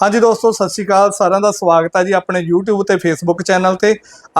ਹਾਂਜੀ ਦੋਸਤੋ, ਸਤਿ ਸ਼੍ਰੀ ਅਕਾਲ। ਸਾਰਿਆਂ ਦਾ ਸਵਾਗਤ ਹੈ ਜੀ ਆਪਣੇ YouTube ਤੇ Facebook ਚੈਨਲ ਤੇ।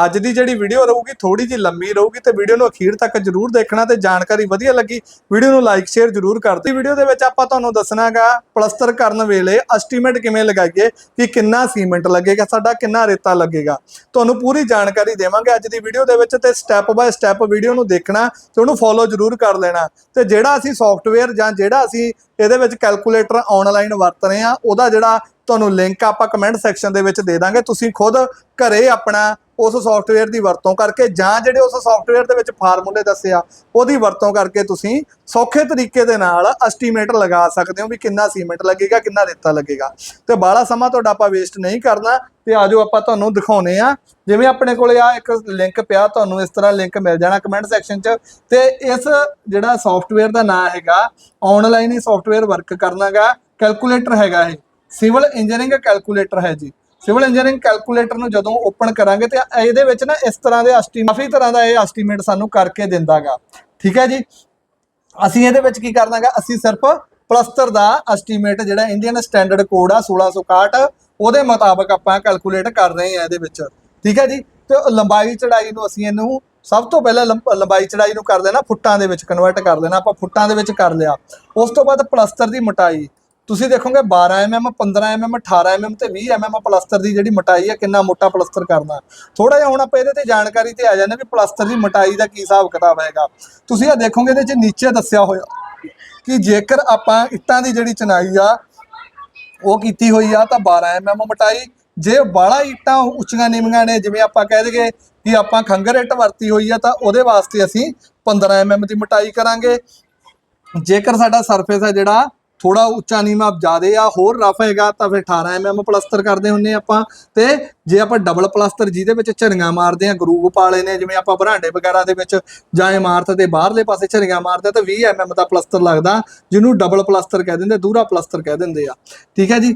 ਅੱਜ ਦੀ ਜਿਹੜੀ ਵੀਡੀਓ ਰਹੂਗੀ ਥੋੜੀ ਜਿਹੀ ਲੰਮੀ ਰਹੂਗੀ ਤੇ ਵੀਡੀਓ ਨੂੰ ਅਖੀਰ ਤੱਕ ਜਰੂਰ ਦੇਖਣਾ ਤੇ ਜਾਣਕਾਰੀ ਵਧੀਆ ਲੱਗੀ ਵੀਡੀਓ ਨੂੰ ਲਾਈਕ ਸ਼ੇਅਰ ਜਰੂਰ ਕਰ ਦਿਓ। ਵੀਡੀਓ ਦੇ ਵਿੱਚ ਆਪਾਂ ਤੁਹਾਨੂੰ ਦੱਸਣਾਗਾ ਪਲਸਤਰ ਕਰਨ ਵੇਲੇ ਐਸਟੀਮੇਟ ਕਿਵੇਂ ਲਗਾਈਏ, ਕਿ ਕਿੰਨਾ ਸੀਮੈਂਟ ਲੱਗੇਗਾ, ਸਾਡਾ ਕਿੰਨਾ ਰੇਤਾ ਲੱਗੇਗਾ। ਤੁਹਾਨੂੰ ਪੂਰੀ ਜਾਣਕਾਰੀ ਦੇਵਾਂਗੇ ਅੱਜ ਦੀ ਵੀਡੀਓ ਦੇ ਵਿੱਚ ਤੇ ਸਟੈਪ ਬਾਏ ਸਟੈਪ ਵੀਡੀਓ ਨੂੰ ਦੇਖਣਾ ਤੇ ਉਹਨੂੰ ਫੋਲੋ ਜਰੂਰ ਕਰ ਲੈਣਾ। ਤੇ ਜਿਹੜਾ ਅਸੀਂ ਸੌਫਟਵੇਅਰ ਜਾਂ ਜਿਹੜਾ ਅਸੀਂ ਇਹਦੇ ਵਿੱਚ ਕੈਲਕੂਲੇਟਰ ਆਨਲਾਈਨ ਵਰਤ ਰਹੇ ਆ ਉਹਦਾ ਜਿਹੜਾ ਤੁਹਾਨੂੰ ਲਿੰਕ ਆਪਾਂ ਕਮੈਂਟ ਸੈਕਸ਼ਨ ਦੇ ਵਿੱਚ ਦੇ ਦਾਂਗੇ। ਤੁਸੀਂ ਖੁਦ ਘਰੇ ਆਪਣਾ ਉਸ ਸੌਫਟਵੇਅਰ ਦੀ ਵਰਤੋਂ ਕਰਕੇ ਜਾਂ ਜਿਹੜੇ ਉਸ ਸੌਫਟਵੇਅਰ ਦੇ ਵਿੱਚ ਫਾਰਮੂਲੇ ਦੱਸਿਆ ਉਹਦੀ ਵਰਤੋਂ ਕਰਕੇ ਤੁਸੀਂ ਸੌਖੇ ਤਰੀਕੇ ਦੇ ਨਾਲ ਐਸਟੀਮੇਟ ਲਗਾ ਸਕਦੇ ਹੋ ਵੀ ਕਿੰਨਾ ਸੀਮੈਂਟ ਲੱਗੇਗਾ, ਕਿੰਨਾ ਰੇਤਾ ਲੱਗੇਗਾ। ਤੇ ਬਾਹਲਾ ਸਮਾਂ ਤੁਹਾਡਾ ਆਪਾਂ ਵੇਸਟ ਨਹੀਂ ਕਰਨਾ, ਤੇ ਆਜੋ ਆਪਾਂ ਤੁਹਾਨੂੰ ਦਿਖਾਉਨੇ ਆ। ਜਿਵੇਂ ਆਪਣੇ ਕੋਲੇ ਆ ਇੱਕ ਲਿੰਕ ਪਿਆ, ਤੁਹਾਨੂੰ ਇਸ ਤਰ੍ਹਾਂ ਲਿੰਕ ਮਿਲ ਜਾਣਾ ਕਮੈਂਟ ਸੈਕਸ਼ਨ 'ਚ। ਤੇ ਇਸ ਜਿਹੜਾ ਸੌਫਟਵੇਅਰ ਦਾ ਨਾਮ ਹੈਗਾ ਆਨਲਾਈਨ ਹੀ ਸੌਫਟਵੇਅਰ ਵਰਕ ਕਰਨਾਗਾ ਕੈਲਕੂਲੇਟਰ ਹੈਗਾ ਇਹ। ਸਿਵਲ ਇੰਜੀਨੀਅਰਿੰਗ ਕੈਲਕੂਲੇਟਰ ਹੈ ਜੀ। ਸਿਵਲ ਇੰਜੀਨੀਅਰਿੰਗ ਕੈਲਕੂਲੇਟਰ ਨੂੰ ਜਦੋਂ ਓਪਨ ਕਰਾਂਗੇ ਤੇ ਇਹਦੇ ਵਿੱਚ ਨਾ ਇਸ ਤਰ੍ਹਾਂ ਦੇ ਐਸਟੀਮੇਟ ਕਾਫੀ ਤਰ੍ਹਾਂ ਦਾ ਇਹ ਐਸਟੀਮੇਟ ਸਾਨੂੰ ਕਰਕੇ ਦਿੰਦਾਗਾ। ਠੀਕ ਹੈ ਜੀ? ਅਸੀਂ ਇਹਦੇ ਵਿੱਚ ਕੀ ਕਰਨਾਗਾ? ਅਸੀਂ ਸਿਰਫ ਪਲਸਤਰ ਦਾ ਐਸਟੀਮੇਟ ਜਿਹੜਾ ਇੰਡੀਅਨ ਸਟੈਂਡਰਡ ਕੋਡ ਆ 1661 ਉਹਦੇ ਮੁਤਾਬਕ ਆਪਾਂ ਕੈਲਕੂਲੇਟ ਕਰ ਰਹੇ ਹਾਂ ਇਹਦੇ ਵਿੱਚ। ਠੀਕ ਹੈ ਜੀ? ਤੇ ਲੰਬਾਈ ਚੜਾਈ ਨੂੰ ਅਸੀਂ ਇਹਨੂੰ ਸਭ ਤੋਂ ਪਹਿਲਾਂ ਲੰਬ- ਲੰਬਾਈ ਚੜਾਈ ਨੂੰ ਕਰ ਦੇਣਾ ਫੁੱਟਾਂ ਦੇ ਵਿੱਚ ਕਨਵਰਟ ਕਰ ਲੈਣਾ, ਆਪਾਂ ਫੁੱਟਾਂ ਦੇ ਵਿੱਚ ਕਰ ਲਿਆ। ਉਸ ਤੋਂ ਬਾਅਦ ਪਲਸਤਰ ਦੀ ਮੋਟਾਈ। ਤੁਸੀਂ ਦੇਖੋਗੇ 12 mm 15 mm 18 mm ਤੇ 20 mm ਪਲਸਤਰ ਦੀ ਜਿਹੜੀ ਮੋਟਾਈ ਹੈ ਕਿੰਨਾ ਮੋਟਾ ਪਲਸਤਰ ਕਰਨਾ। ਥੋੜਾ ਜਿਹਾ ਹੁਣ ਆਪਾਂ ਇਹਦੇ ਤੇ ਜਾਣਕਾਰੀ ਤੇ ਆ ਜਾਂਦੇ ਵੀ ਪਲਸਤਰ ਦੀ ਮੋਟਾਈ ਦਾ ਕੀ ਹਿਸਾਬ ਕਿਤਾਬ ਹੈਗਾ। ਤੁਸੀਂ ਇਹ ਦੇਖੋਗੇ ਇਹਦੇ ਚ ਨੀਚੇ ਦੱਸਿਆ ਹੋਇਆ ਕਿ ਜੇਕਰ ਆਪਾਂ ਇੱਟਾਂ ਦੀ ਜਿਹੜੀ ਚਨਾਈ ਆ, ਉਹ ਕੀਤੀ ਹੋਈ ਆ, ਤਾਂ 12 mm ਮਟਾਈ। ਜੇ ਬਾਲਾ ਇੱਟਾਂ ਉੱਚੀਆਂ ਨੀਵੀਆਂ ਨੇ, ਜਿਵੇਂ ਆਪਾਂ ਕਹਿ ਦਈਏ ਕਿ ਆਪਾਂ ਖੰਗਰ ਇੱਟ ਵਰਤੀ ਹੋਈ ਆ, ਤਾਂ ਉਹਦੇ ਵਾਸਤੇ ਅਸੀਂ 15 mm ਦੀ ਮਟਾਈ ਕਰਾਂਗੇ। ਜੇਕਰ ਸਾਡਾ ਸਰਫੇਸ ਹੈ ਜਿਹੜਾ ਥੋੜਾ ਉੱਚਾ ਨੀਮਾ ਜ਼ਿਆਦੇ ਆ, ਹੋਰ ਰਫ ਹੈਗਾ, ਤਾਂ ਫਿਰ 18 mm ਪਲਸਤਰ ਕਰਦੇ ਹੁੰਨੇ ਆਪਾਂ। ਤੇ ਜੇ ਆਪਾਂ ਡਬਲ ਪਲਸਤਰ ਜਿਹਦੇ ਵਿੱਚ ਝਰੀਆਂ ਮਾਰਦੇ ਆ ਗਰੂਪ ਪਾਲੇ ਨੇ, ਜਿਵੇਂ ਆਪਾਂ ਬਰਾਂਡੇ ਵਗੈਰਾ ਦੇ ਵਿੱਚ ਜਾਂ ਇਮਾਰਤ ਦੇ ਬਾਹਰਲੇ ਪਾਸੇ ਝਰੀਆਂ ਮਾਰਦੇ ਆ ਤਾਂ 20 mm ਦਾ ਪਲਸਤਰ ਲੱਗਦਾ, ਜਿਹਨੂੰ ਡਬਲ ਪਲਸਤਰ ਕਹਿ ਦਿੰਦੇ, ਦੂਰਾ ਪਲਸਤਰ ਕਹਿ ਦਿੰਦੇ ਆ। ਠੀਕ ਹੈ ਜੀ?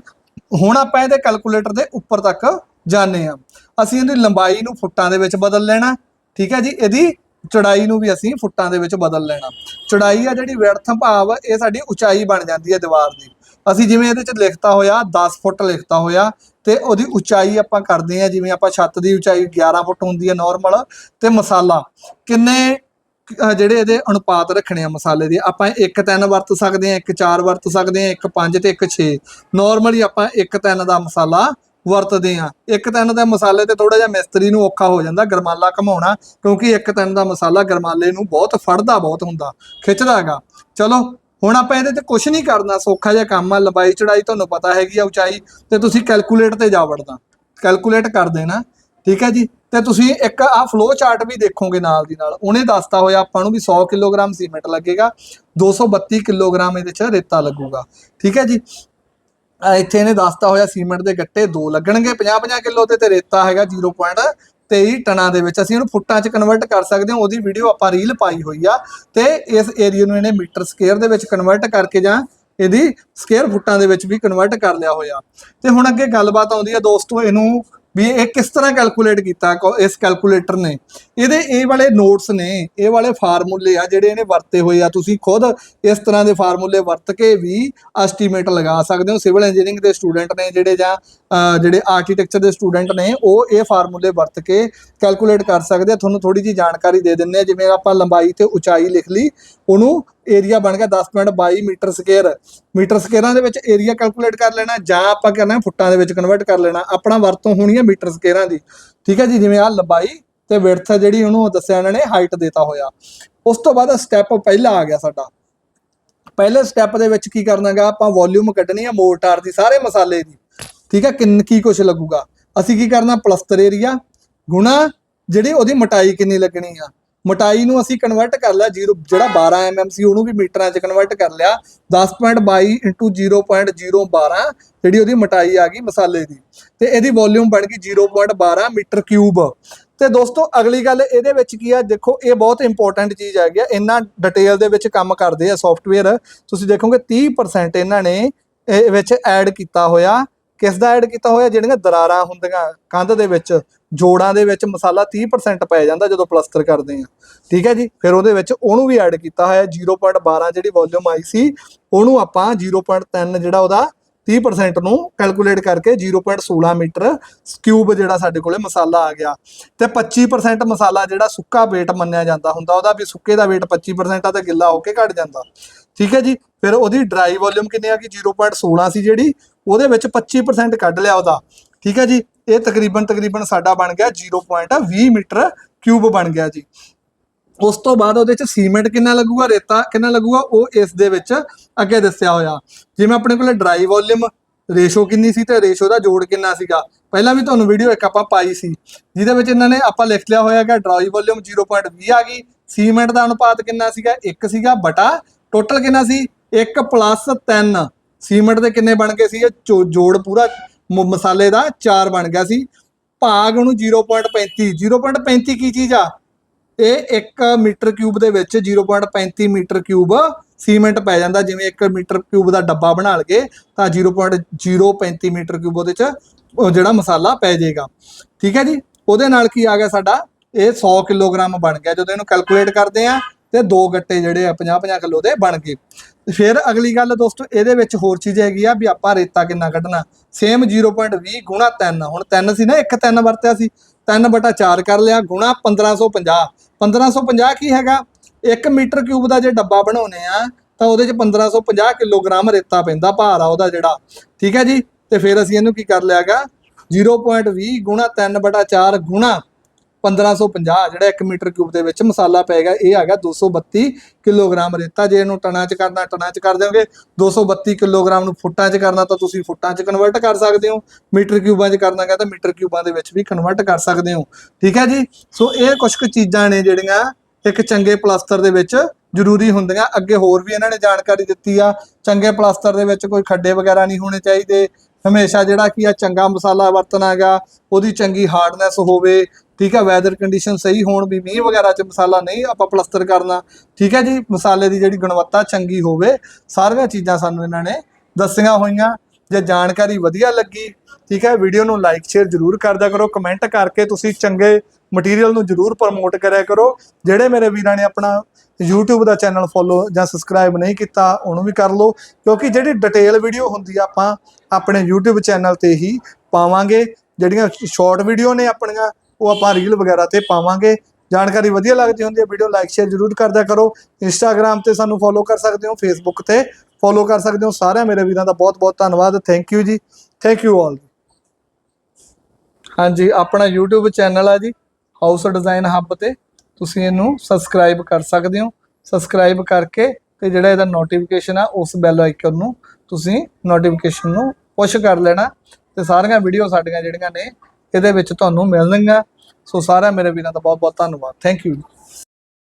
ਹੁਣ ਆਪਾਂ ਇਹਦੇ ਕੈਲਕੂਲੇਟਰ ਦੇ ਉੱਪਰ ਤੱਕ ਜਾਣੇ ਆ ਅਸੀਂ ਇਹਦੀ ਲੰਬਾਈ ਨੂੰ ਫੁੱਟਾਂ ਦੇ ਵਿੱਚ ਬਦਲ ਲੈਣਾ, ਠੀਕ ਹੈ ਜੀ? ਇਹਦੀ ਚੜਾਈ ਨੂੰ ਵੀ ਅਸੀਂ ਫੁੱਟਾਂ ਦੇ ਵਿੱਚ ਬਦਲ ਲੈਣਾ। ਚੜਾਈ ਆ ਜਿਹੜੀ ਵਿੜਥ ਭਾਵ, ਇਹ ਸਾਡੀ ਉਚਾਈ ਬਣ ਜਾਂਦੀ ਹੈ ਦੀਵਾਰ ਦੀ। ਅਸੀਂ ਜਿਵੇਂ ਇਹਦੇ ਚ ਲਿਖਤਾ ਹੋਇਆ 10 ਫੁੱਟ ਲਿਖਤਾ ਹੋਇਆ, ਤੇ ਉਹਦੀ ਉਚਾਈ ਆਪਾਂ ਕਰਦੇ ਆ ਜਿਵੇਂ ਆਪਾਂ ਛੱਤ ਦੀ ਉਚਾਈ 11 ਫੁੱਟ ਹੁੰਦੀ ਹੈ ਨਾਰਮਲ ਤੇ ਮਸਾਲਾ। ਕਿੰਨੇ ਜਿਹੜੇ ਇਹਦੇ ਅਨੁਪਾਤ ਰੱਖਣੇ ਆ ਮਸਾਲੇ ਦੇ, ਆਪਾਂ 1 3 ਵਰਤ ਸਕਦੇ ਆ 1 4 ਵਰਤ ਸਕਦੇ ਆ 1 5 ਤੇ 1 6 ਨਾਰਮਲੀ ਆਪਾਂ 1 3 ਦਾ ਮਸਾਲਾ ਵਰਤਦੇ ਆ ਇੱਕ ਤਿੰਨ ਦੇ ਮਸਾਲੇ ਤੇ ਥੋੜਾ ਜਿਹਾ ਮਿਸਤਰੀ ਨੂੰ ਔਖਾ ਹੋ ਜਾਂਦਾ, ਗਰਮਾਲਾ ਘਮਾਉਣਾ, ਕਿਉਂਕਿ ਇੱਕ ਤਿੰਨ ਦਾ ਮਸਾਲਾ ਗਰਮਾਲੇ ਨੂੰ ਬਹੁਤ ਫੜਦਾ, ਬਹੁਤ ਹੁੰਦਾ, ਖਿੱਚਦਾ ਹੈਗਾ। ਚਲੋ, ਹੁਣ ਆਪਾਂ ਇਹਦੇ ਤੇ ਕੁਝ ਨਹੀਂ ਕਰਨਾ, ਸੌਖਾ ਜਿਹਾ ਕੰਮ ਆ, ਲੰਬਾਈ ਚੜਾਈ ਤੁਹਾਨੂੰ ਪਤਾ ਹੈਗੀ ਆ ਉਚਾਈ, ਤੇ ਤੁਸੀਂ ਕੈਲਕੂਲੇਟ ਤੇ ਜਾ ਵੜਦਾ ਕੈਲਕੂਲੇਟ ਕਰ ਦੇਣਾ, ਠੀਕ ਹੈ ਜੀ? ਤੇ ਤੁਸੀਂ ਇੱਕ ਆ ਫਲੋ ਚਾਰਟ ਵੀ ਦੇਖੋਗੇ ਨਾਲ ਦੀ ਨਾਲ। ਉਹਨੇ ਦੱਸਤਾ ਹੋਇਆ ਆਪਾਂ ਨੂੰ ਵੀ 100 ਕਿਲੋਗ੍ਰਾਮ ਸੀਮੈਂਟ ਲੱਗੇਗਾ 232 ਕਿਲੋਗ੍ਰਾਮ ਇਹਦੇ ਚ ਰੇਤਾ ਲੱਗੂਗਾ, ਠੀਕ ਹੈ ਜੀ? ਇੱਥੇ ਇਹਨੇ ਦੱਸਤਾ ਹੋਇਆ ਸੀਮੈਂਟ ਦੇ ਗੱਟੇ ਦੋ ਲੱਗਣਗੇ 50-50 ਕਿਲੋ ਤੇ ਤੇ ਰੇਤਾ ਹੈਗਾ 0.23 ਟਨਾਂ ਦੇ ਵਿੱਚ। ਅਸੀਂ ਇਹਨੂੰ ਫੁੱਟਾਂ 'ਚ ਕਨਵਰਟ ਕਰ ਸਕਦੇ ਹਾਂ, ਉਹਦੀ ਵੀਡੀਓ ਆਪਾਂ ਰੀਲ ਪਾਈ ਹੋਈ ਆ ਤੇ ਇਸ ਏਰੀਆ ਨੂੰ ਇਹਨੇ ਮੀਟਰ ਸਕੁਅਰ ਦੇ ਵਿੱਚ ਕਨਵਰਟ ਕਰਕੇ ਜਾਂ ਇਹਦੀ ਸਕੁਅਰ ਫੁੱਟਾਂ ਦੇ ਵਿੱਚ ਵੀ ਕਨਵਰਟ ਕਰ ਲਿਆ ਹੋਇਆ। ਤੇ ਹੁਣ ਅੱਗੇ ਗੱਲਬਾਤ ਆਉਂਦੀ ਆ ਦੋਸਤੋ, ਇਹਨੂੰ ਵੀ ਇਹ ਕਿਸ ਤਰ੍ਹਾਂ ਕੈਲਕੂਲੇਟ ਕੀਤਾ, ਕੋ- ਇਸ ਕੈਲਕੂਲੇਟਰ ਨੇ? ਇਹਦੇ ਇਹ ਵਾਲੇ ਨੋਟਸ ਨੇ, ਇਹ ਵਾਲੇ ਫਾਰਮੂਲੇ ਆ ਜਿਹੜੇ ਇਹਨੇ ਵਰਤੇ ਹੋਏ ਆ। ਤੁਸੀਂ ਖੁਦ ਇਸ ਤਰ੍ਹਾਂ ਦੇ ਫਾਰਮੂਲੇ ਵਰਤ ਕੇ ਵੀ ਐਸਟੀਮੇਟ ਲਗਾ ਸਕਦੇ ਹੋ। ਸਿਵਲ ਇੰਜੀਨੀਅਰਿੰਗ ਦੇ ਸਟੂਡੈਂਟ ਨੇ ਜਿਹੜੇ ਜਾਂ ਜਿਹੜੇ ਆਰਕੀਟੈਕਚਰ ਦੇ ਸਟੂਡੈਂਟ ਨੇ, ਉਹ ਇਹ ਫਾਰਮੂਲੇ ਵਰਤ ਕੇ ਕੈਲਕੂਲੇਟ ਕਰ ਸਕਦੇ ਆ। ਤੁਹਾਨੂੰ ਥੋੜੀ ਜੀ ਜਾਣਕਾਰੀ ਦੇ ਦਿੰਨੇ ਆ। ਜਿਵੇਂ ਆਪਾਂ ਲੰਬਾਈ ਤੇ ਉਚਾਈ ਲਿਖ ਲਈ, ਉਹਨੂੰ ਏਰੀਆ ਬਣ ਗਿਆ 10.22 ਮੀਟਰ ਸਕੁਅਰ। ਮੀਟਰ ਸਕੁਅਰਾਂ ਦੇ ਵਿੱਚ ਏਰੀਆ ਕੈਲਕੂਲੇਟ ਕਰ ਲੈਣਾ, ਜਾਂ ਆਪਾਂ ਕਰਨਾ, ਫੁੱਟਾਂ ਦੇ ਵਿੱਚ ਕਨਵਰਟ ਕਰ ਲੈਣਾ। ਆਪਣਾ ਵਰਤੋਂ ਹੋਣੀ ਹੈ ਮੀਟਰ ਸਕੁਅਰਾਂ ਦੀ। ਠੀਕ ਹੈ ਜੀ, ਜਿਵੇਂ ਆ ਲੰਬਾਈ ਤੇ ਵਿਡਥ ਜਿਹੜੀ ਉਹਨੂੰ ਦੱਸਿਆ ਇਹਨਾਂ ਨੇ ਹਾਈਟ ਦੇਤਾ ਹੋਇਆ। ਉਸ ਤੋਂ ਬਾਅਦ ਸਟੈਪ ਪਹਿਲਾ ਆ ਗਿਆ ਸਾਡਾ। ਪਹਿਲੇ ਸਟੈਪ ਦੇ ਵਿੱਚ ਕੀ ਕਰਨਾਗਾ, ਆਪਾਂ ਵੋਲਿਊਮ ਕੱਢਣੀ ਆ ਮੋਰਟਾਰ ਦੀ, ਸਾਰੇ ਮਸਾਲੇ ਦੀ। ਠੀਕ ਹੈ, ਕਿੰਨ, ਕੀ ਕੁਝ ਲੱਗੂਗਾ। ਅਸੀਂ ਕੀ ਕਰਨਾ, ਪਲਸਤਰ ਏਰੀਆ ਗੁਣਾ ਜਿਹੜੀ ਉਹਦੀ ਮਟਾਈ ਕਿੰਨੀ ਲੱਗਣੀ ਆ। ਮੋਟਾਈ ਨੂੰ ਅਸੀਂ ਕਨਵਰਟ ਕਰ ਲਿਆ 0 ਜਿਹੜਾ 12 mm ਸੀ ਉਹਨੂੰ ਵੀ ਮੀਟਰਾਂ 'ਚ ਕਨਵਰਟ ਕਰ ਲਿਆ। 10.22 0.012 ਜਿਹੜੀ ਉਹਦੀ ਮੋਟਾਈ ਆ ਗਈ ਮਸਾਲੇ ਦੀ। ਤੇ ਇਹਦੀ ਵੋਲਿਊਮ ਬਣ ਗਈ 0.12 ਮੀਟਰ ਕਿਊਬ ਤੇ ਦੋਸਤੋ, ਅਗਲੀ ਗੱਲ ਇਹਦੇ ਵਿੱਚ ਕੀ ਆ? ਦੇਖੋ, ਇਹ ਬਹੁਤ ਇੰਪੋਰਟੈਂਟ ਚੀਜ਼ ਹੈਗੀ ਆ। ਇੰਨਾ ਡਿਟੇਲ ਦੇ ਵਿੱਚ ਕੰਮ ਕਰਦੇ ਆ ਸੌਫਟਵੇਅਰ ਤੁਸੀਂ ਦੇਖੋਗੇ 30% ਇਹਨਾਂ ਨੇ ਇਹ ਵਿੱਚ ਐਡ ਕੀਤਾ ਹੋਇਆ। ਕਿਸ ਦਾ ਐਡ ਕੀਤਾ ਹੋਇਆ? ਜਿਹੜੀਆਂ ਦਰਾਰਾਂ ਹੁੰਦੀਆਂ ਕੰਧ ਦੇ ਵਿੱਚ, ਜੋੜਾਂ ਦੇ ਵਿੱਚ ਮਸਾਲਾ 30% ਪੈ ਜਾਂਦਾ ਜਦੋਂ ਪਲਸਤਰ ਕਰਦੇ ਆ ਠੀਕ ਹੈ ਜੀ? ਫਿਰ ਉਹਦੇ ਵਿੱਚ ਉਹਨੂੰ ਵੀ ਐਡ ਕੀਤਾ ਹੋਇਆ 0.12 ਜਿਹੜੀ ਵੋਲਿਊਮ ਆਈ ਸੀ, ਉਹਨੂੰ ਆਪਾਂ 0.3 ਜਿਹੜਾ ਉਹਦਾ 30% ਨੂੰ ਕੈਲਕੂਲੇਟ ਕਰਕੇ 0.16 ਮੀਟਰ ਕਿਊਬ ਜਿਹੜਾ ਸਾਡੇ ਕੋਲੇ ਮਸਾਲਾ ਆ ਗਿਆ। ਤੇ 25% ਮਸਾਲਾ ਜਿਹੜਾ ਸੁੱਕਾ weight ਮੰਨਿਆ ਜਾਂਦਾ ਹੁੰਦਾ, ਉਹਦਾ ਵੀ ਸੁੱਕੇ ਦਾ weight 25% ਆ ਤੇ ਗਿੱਲਾ ਹੋ ਕੇ ਘਟ ਜਾਂਦਾ। ਠੀਕ ਹੈ ਜੀ? ਫਿਰ ਉਹਦੀ ਡਰਾਈ ਵੋਲਿਊਮ ਕਿੰਨੀ ਆ ਕਿ 0.16 ਸੀ ਜਿਹੜੀ, ਉਹਦੇ ਵਿੱਚ 25% ਕੱਢ ਲਿਆ ਉਹਦਾ। ਠੀਕ ਹੈ ਜੀ? ਇਹ ਤਕਰੀਬਨ ਤਕਰੀਬਨ ਸਾਡਾ ਬਣ ਗਿਆ 0.20 ਮੀਟਰ ਕਿਊਬ ਬਣ ਗਿਆ ਜੀ। ਉਸ ਤੋਂ ਬਾਅਦ ਉਹਦੇ ਚ ਸੀਮੈਂਟ ਕਿੰਨਾ ਲੱਗੂਗਾ, ਰੇਤਾ ਕਿੰਨਾ ਲੱਗੂਗਾ, ਉਹ ਇਸ ਦੇ ਵਿੱਚ ਅੱਗੇ ਦੱਸਿਆ ਹੋਇਆ। ਜਿਵੇਂ ਆਪਣੇ ਕੋਲ ਡਰਾਈ ਵੋਲਿਊਮ ਰੇਸ਼ੋ ਕਿੰਨੀ ਸੀ ਤੇ ਰੇਸ਼ੋ ਦਾ ਜੋੜ ਕਿੰਨਾ ਸੀਗਾ। ਪਹਿਲਾਂ ਵੀ ਤੁਹਾਨੂੰ ਵੀਡੀਓ ਇੱਕ ਆਪਾਂ ਪਾਈ ਸੀ, ਜਿਹਦੇ ਵਿੱਚ ਇਹਨਾਂ ਨੇ ਆਪਾਂ ਲਿਖ ਲਿਆ ਹੋਇਆ ਕਿ ਡਰਾਈ ਵੋਲਿਊਮ 0.20 ਆ ਗਈ, ਸੀਮੈਂਟ ਦਾ ਅਨੁਪਾਤ ਕਿੰਨਾ ਸੀਗਾ 1 ਸੀਗਾ ਬਟਾ ਟੋਟਲ ਕਿੰਨਾ ਸੀ? 1 3 ਸੀਮੈਂਟ ਦੇ ਕਿੰਨੇ ਬਣ ਗਏ ਸੀ ਇਹ ਜੋੜ ਪੂਰਾ ਮ- ਮਸਾਲੇ ਦਾ 4 ਬਣ ਗਿਆ ਸੀ। ਭਾਗ ਉਹਨੂੰ 0.35 0.35 ਕੀ ਚੀਜ਼ ਆ? ਇਹ 1 ਮੀਟਰ ਕਿਊਬ ਦੇ ਵਿੱਚ 0.35 ਮੀਟਰ ਕਿਊਬ ਸੀਮੈਂਟ ਪੈ ਜਾਂਦਾ। ਜਿਵੇਂ 1 ਮੀਟਰ ਕਿਊਬ ਦਾ ਡੱਬਾ ਬਣਾ ਲਗੇ, ਤਾਂ 0.035 ਮੀਟਰ ਕਿਊਬ ਉਹਦੇ ਚ ਜਿਹੜਾ ਮਸਾਲਾ ਪੈ ਜਾਏਗਾ ਠੀਕ ਹੈ ਜੀ? ਉਹਦੇ ਨਾਲ ਕੀ ਆ ਗਿਆ ਸਾਡਾ? ਇਹ 100 ਕਿਲੋਗ੍ਰਾਮ ਬਣ ਗਿਆ। ਜਦੋਂ ਇਹਨੂੰ ਕੈਲਕੂਲੇਟ ਕਰਦੇ ਆ ਤੇ ਦੋ ਗੱਟੇ ਜਿਹੜੇ ਆ 50 50 ਕਿਲੋ ਦੇ ਬਣ ਗਏ। ਫਿਰ ਅਗਲੀ ਗੱਲ ਦੋਸਤੋ, ਇਹਦੇ ਵਿੱਚ ਹੋਰ ਚੀਜ਼ ਹੈਗੀ ਆ ਵੀ ਆਪਾਂ ਰੇਤਾ ਕਿੰਨਾ ਕੱਢਣਾ। ਸੇਮ 0.20 ਗੁਣਾ 3 ਹੁਣ 3 ਸੀ ਨਾ, ਇੱਕ 3 ਵਰਤਿਆ ਸੀ। 3 ਬਟਾ 4 ਕਰ ਲਿਆ, ਗੁਣਾ 1550 1550 ਕੀ ਹੈਗਾ? 1 ਮੀਟਰ ਕਿਊਬ ਦਾ ਜੇ ਡੱਬਾ ਬਣਾਉਨੇ ਆ, ਤਾਂ ਉਹਦੇ ਚ 1550 ਕਿਲੋਗ੍ਰਾਮ ਰੇਤਾ ਪੈਂਦਾ, ਭਾਰ ਆ ਉਹਦਾ ਜਿਹੜਾ। ਠੀਕ ਹੈ ਜੀ? ਤੇ ਫਿਰ ਅਸੀਂ ਇਹਨੂੰ ਕੀ ਕਰ ਲਿਆਗਾ 0.20 ਗੁਣਾ 3 ਬਟਾ 4 ਗੁਣਾ 1550 ਜਿਹੜਾ 1 ਮੀਟਰ ਕਿਊਬ ਦੇ ਵਿੱਚ ਮਸਾਲਾ ਪਏਗਾ ਇਹ ਹੈਗਾ 232 ਕਿਲੋਗ੍ਰਾਮ ਰੇਤਾ। ਜੇ ਇਹਨੂੰ ਟਨਾਂ 'ਚ ਕਰਨਾ, ਟਨਾਂ 'ਚ ਕਰ ਦਿਓਗੇ। 232 ਕਿਲੋਗ੍ਰਾਮ ਨੂੰ ਫੁੱਟਾਂ 'ਚ ਕਰਨਾ, ਤਾਂ ਤੁਸੀਂ ਫੁੱਟਾਂ 'ਚ ਕਨਵਰਟ ਕਰ ਸਕਦੇ ਹੋ। ਮੀਟਰ ਕਿਊਬਾਂ 'ਚ ਕਰਨਾ ਹੈ ਤਾਂ ਮੀਟਰ ਕਿਊਬਾਂ ਦੇ ਵਿੱਚ ਵੀ ਕਨਵਰਟ ਕਰ ਸਕਦੇ ਹੋ। ਠੀਕ ਹੈ ਜੀ? ਸੋ ਇਹ ਕੁਝ ਕੁ ਚੀਜ਼ਾਂ ਨੇ ਜਿਹੜੀਆਂ ਇੱਕ ਚੰਗੇ ਪਲਾਸਟਰ ਦੇ ਵਿੱਚ ਜ਼ਰੂਰੀ ਹੁੰਦੀਆਂ। ਅੱਗੇ ਹੋਰ ਵੀ ਇਹਨਾਂ ਨੇ ਜਾਣਕਾਰੀ ਦਿੱਤੀ ਆ। ਚੰਗੇ ਪਲਾਸਟਰ ਦੇ ਵਿੱਚ ਕੋਈ ਖੱਡੇ ਵਗੈਰਾ ਨਹੀਂ ਹੋਣੇ ਚਾਹੀਦੇ। ਹਮੇਸ਼ਾ ਜਿਹੜਾ ਕੀ ਆ, ਚੰਗਾ ਮਸਾਲਾ ਵਰਤਣਾ ਹੈਗਾ ਉਹਦੀ ਚੰਗੀ ਹਾਰਡਨੈਸ ਹੋਵੇ ਠੀਕ ਹੈ ਵੈਦਰ ਕੰਡੀਸ਼ਨ ਸਹੀ ਹੋਣ ਵੀ ਮੀਂਹ ਵਗੈਰਾ 'ਚ ਮਸਾਲਾ ਨਹੀਂ ਆਪਾਂ ਪਲਸਤਰ ਕਰਨਾ। ਠੀਕ ਹੈ ਜੀ, ਮਸਾਲੇ ਦੀ ਜਿਹੜੀ ਗੁਣਵੱਤਾ ਚੰਗੀ ਹੋਵੇ, ਸਾਰੀਆਂ ਚੀਜ਼ਾਂ ਸਾਨੂੰ ਇਹਨਾਂ ਨੇ ਦੱਸੀਆਂ ਹੋਈਆਂ, ਜੇ ਜਾਣਕਾਰੀ ਵਧੀਆ ਲੱਗੀ, ਠੀਕ ਹੈ ਵੀਡੀਓ ਨੂੰ ਲਾਈਕ ਸ਼ੇਅਰ ਜਰੂਰ ਕਰਦਿਆ ਕਰੋ ਕਮੈਂਟ ਕਰਕੇ ਤੁਸੀਂ ਚੰਗੇ ਮਟੀਰੀਅਲ ਨੂੰ ਜਰੂਰ ਪ੍ਰਮੋਟ ਕਰਿਆ ਕਰੋ, ਜਿਹੜੇ ਮੇਰੇ ਵੀਰਾਂ ਨੇ ਆਪਣਾ YouTube ਦਾ ਚੈਨਲ ਫੋਲੋ ਜਾਂ ਸਬਸਕ੍ਰਾਈਬ ਨਹੀਂ ਕੀਤਾ, ਉਹਨੂੰ ਵੀ ਕਰ ਲਓ, ਕਿਉਂਕਿ ਜਿਹੜੀ ਡਿਟੇਲ ਵੀਡੀਓ ਹੁੰਦੀ ਆ ਆਪਾਂ ਆਪਣੇ YouTube ਚੈਨਲ ਤੇ ਹੀ ਪਾਵਾਂਗੇ, ਜਿਹੜੀਆਂ ਸ਼ਾਰਟ ਵੀਡੀਓ ਨੇ ਆਪਣੀਆਂ ਉਹ ਆਪਾਂ ਰੀਲ ਵਗੈਰਾ ਤੇ ਪਾਵਾਂਗੇ। ਜਾਣਕਾਰੀ ਵਧੀਆ ਲੱਗਦੀ ਹੁੰਦੀ ਹੈ ਵੀਡੀਓ ਲਾਈਕ ਸ਼ੇਅਰ ਜਰੂਰ ਕਰਦਿਆ ਕਰੋ। ਇੰਸਟਾਗ੍ਰam ਤੇ ਸਾਨੂੰ ਫੋਲੋ ਕਰ ਸਕਦੇ ਹੋ ਫੇਸਬੁੱਕ ਤੇ ਫੋਲੋ ਕਰ ਸਕਦੇ ਹੋ। ਸਾਰਿਆਂ ਮੇਰੇ ਵੀਰਾਂ ਦਾ ਬਹੁਤ ਬਹੁਤ ਧੰਨਵਾਦ। Thank you ji. Thank you all ਹਾਂਜੀ, ਆਪਣਾ YouTube ਚੈਨਲ ਆ ਜੀ ਹਾਊਸ ਡਿਜ਼ਾਈਨ ਹੱਬ ਤੇ। ਤੁਸੀਂ ਇਹਨੂੰ ਸਬਸਕ੍ਰਾਈਬ ਕਰ ਸਕਦੇ ਹੋ। ਸਬਸਕ੍ਰਾਈਬ ਕਰਕੇ ਤੇ ਜਿਹੜਾ ਇਹਦਾ ਨੋਟੀਫਿਕੇਸ਼ਨ ਆ, ਉਸ ਬੈਲ ਆਈਕਨ ਨੂੰ ਤੁਸੀਂ ਨੋਟੀਫਿਕੇਸ਼ਨ ਨੂੰ ਪੁਸ਼ ਕਰ ਲੈਣਾ। ਤੇ ਸਾਰੀਆਂ ਵੀਡੀਓ ਸਾਡੀਆਂ ਜਿਹੜੀਆਂ ਨੇ, ਇਹਦੇ ਵਿੱਚ ਤੁਹਾਨੂੰ ਮਿਲਣਗੀਆਂ। ਸੋ ਸਾਰਿਆਂ ਮੇਰੇ ਵੀਰਾਂ ਦਾ ਬਹੁਤ ਬਹੁਤ ਧੰਨਵਾਦ। Thank you